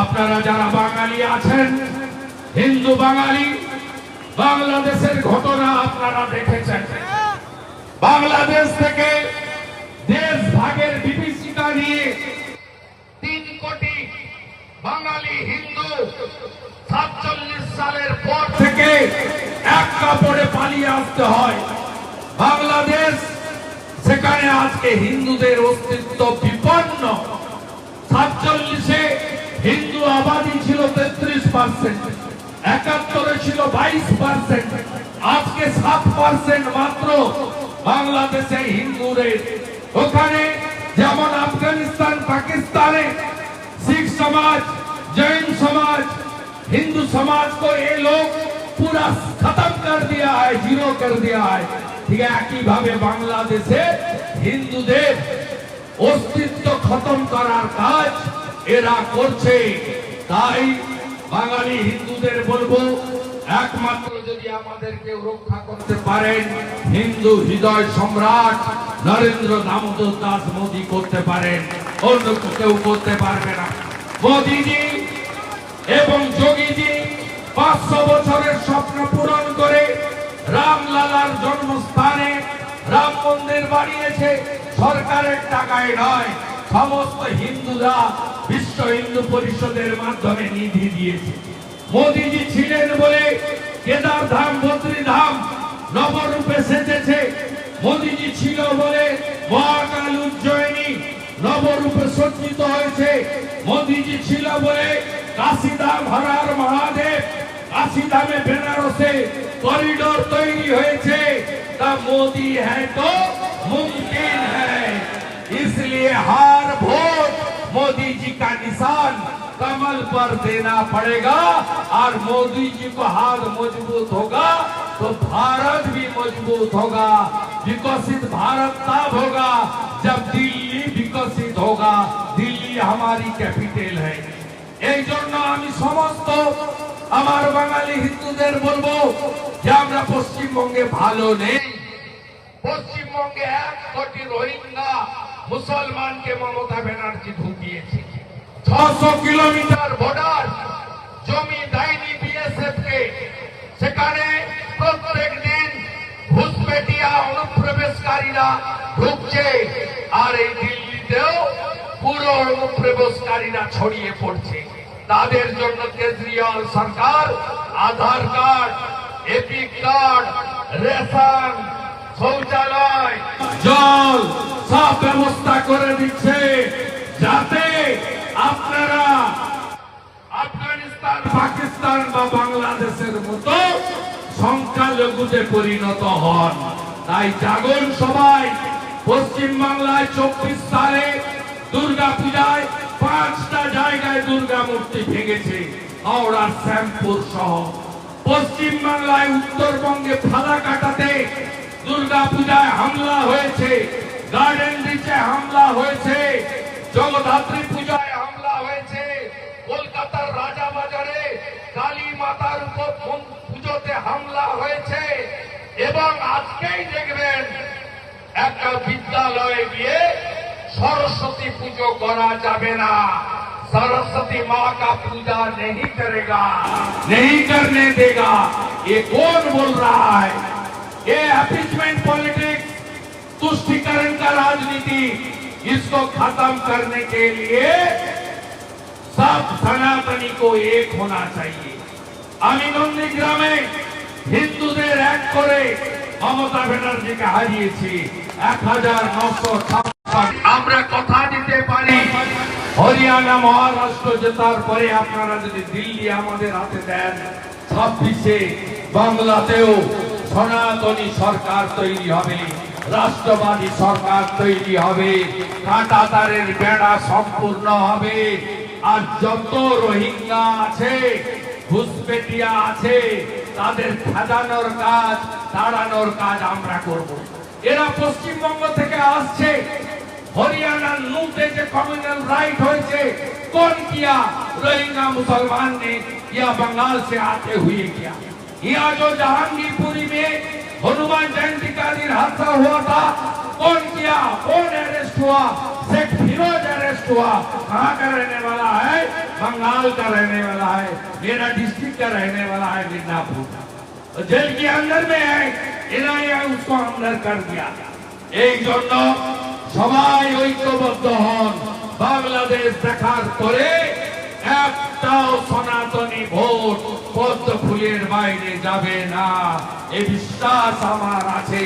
আপনারা যারা বাঙালি আছেন, হিন্দু বাঙালি, বাংলাদেশের ঘটনা আপনারা দেখেছেন। বাংলাদেশ থেকে দেশ ভাগের বিভীষিকা নিয়ে তিন কোটি বাঙালি হিন্দু সাতচল্লিশ সালের পর থেকে এক কাপড়ে পালিয়ে আসতে হয়। বাংলাদেশ সেখানে আজকে হিন্দুদের অস্তিত্ব বিপন্ন। সাতচল্লিশে আবাদি ছিল তেত্রিশ পার্সেন্ট একাত্তরে ছিল বাইশ পার্সেন্ট আজকে সাত পার্সেন্ট মাত্র বাংলাদেশে হিন্দুদের ওখানে যেমন আফগানিস্তান পাকিস্তানে सिख समाज जैन समाज हिंदू समाज को ये लोग पूरा खत्म कर दिया है जीरो कर दिया है ঠিক একইভাবে বাংলাদেশে হিন্দুদের অস্তিত্ব খতম করার কাজ এরা করছে তাই বাঙালি হিন্দুদের বলব, একমাত্র যদি আমাদেরকে রক্ষা করতে পারেন, হিন্দু হৃদয় সম্রাট নরেন্দ্র দামোদর দাস মোদী করতে পারেন, অন্য কেউ করতে পারবে না। মোদীজি এবং যোগীজি পাঁচশো বছরের স্বপ্ন পূরণ করে রামলালার জন্মস্থানে রাম মন্দির বানিয়েছে, সরকারের টাকায় নয় সমস্ত হিন্দুরা বিশ্ব হিন্দু পরিষদের মাধ্যমে নিধি দিয়েছে। মোদিজি ছিলেন বলে কেদার ধাম বদ্রী ধাম নবরূপে সেজেছে। মোদিজি ছিল বলে মহাকাল উজ্জয়িনী নবরূপে সজ্জিত হয়েছে। মোদিজি ছিল বলে কাশিধাম, হরার মহাদেব কাশিধামে বেনারসে করিডোর তৈরি হয়েছে। তা মোদি হ্যাঁ তো মুমকিন হ্যাঁ इसलिए हार वोट मोदी जी का निशान कमल पर देना पड़ेगा और मोदी जी को हाथ मजबूत होगा तो भारत भी मजबूत होगा विकसित भारत तब होगा जब दिल्ली विकसित होगा दिल्ली हमारी कैपिटल है এই জন্য আমি সমস্ত আমার বাঙালি হিন্দুদের বলবো যে আমরা পশ্চিমবঙ্গে ভালো নেই পশ্চিমবঙ্গে এক কোটি রোহিঙ্গা মুসলমানকে মমতা ব্যানার্জি ঢুকিয়েছে। ছশো কিলোমিটার বর্ডার জমি দেয়নি বিএসএফ কে সেখানে প্রত্যেক দিন ঘুষপেটিয়া অনুপ্রবেশকারীরা ঢুকছে। আর এই দিল্লিতেও পুরো অনুপ্রবেশকারীরা ছড়িয়ে পড়ছে। তাদের জন্য কেজরিওয়াল সরকার, Aadhaar card EPIC card, ration শৌচালয়। জল সব ব্যবস্থা করে দিচ্ছে যাতে আপনারা আফগানিস্তান পাকিস্তান বা বাংলাদেশের মতো সংখ্যালঘুতে পরিণত হন। তাই জাগরণ সবাই পশ্চিম বাংলায় চব্বিশ সালে দুর্গা পূজায় পাঁচটা জায়গায় দুর্গা মূর্তি ভেঙেছে হাওড়ার শ্যামপুর সহ। পশ্চিম বাংলায় উত্তরবঙ্গে ফাঁদা কাটাতে হামলা হয়েছে গার্ডেন রিচে হামলা হয়েছে জগদ্ধাত্রী পূজায় হামলা হয়েছে কলকাতার রাজাবাজারে কালী মাতার উপর মন- পুজোতে হামলা হয়েছে এবং আজকেই দেখবেন একটা বিদ্যালয়ে গিয়ে सरस्वती पूजो करा जावे ना सरस्वती माँ का पूजा नहीं करेगा नहीं करने देगा ये कौन बोल रहा है ये अपीचमेंट पॉलिटिक्स तुष्टिकरण का राजनीति इसको खत्म करने के लिए सब सनातनी को एक होना चाहिए আমি নন্দীগ্রামে হিন্দুদের এক করে মমতা ব্যানার্জিকে হারিয়েছি এক হাজার নশো ছাপ্পান্ন আমরা কথা দিতে পারি হরিয়ানা মহারাষ্ট্র জেতার পরে আপনারা যদি দিল্লি আমাদের হাতে দেন ছাব্বিশে বাংলাতেও সনাতনী সরকার তৈরি হবে রাষ্ট্রবাদী সরকার তৈরি হবে কাঁটাতারের বেড়া সম্পূর্ণ হবে আর যত রোহিঙ্গা আছে ঘুষপেটিয়া আছে তাদের খেদানোর কাজ তাড়ানোর কাজ আমরা করব এরা পশ্চিমবঙ্গ থেকে আসছে हरियाणा नूते से कम्युनल राइट হয়েছে कौन किया रोहिंगा मुसलमान ने या बंगाल से आते हुए किया यहाँ जो जहांगीरपुरी में हनुमान जयंती का दिन हादसा हुआ था कौन किया कौन अरेस्ट हुआ शेख फिरोज अरेस्ट हुआ कहाँ का रहने वाला है बंगाल का रहने वाला है मेरा डिस्ट्रिक्ट का रहने वाला है मिदनापुर तो जेल के अंदर में है এনআইএ उसको अंदर कर दिया এই জন্য সবাই ঐক্যবদ্ধ হন বাংলাদেশ দেখার পরে একটাও সনাতনী ভোট পদ্ম ফুলের বাইরে যাবে না এ বিশ্বাস আমার আছে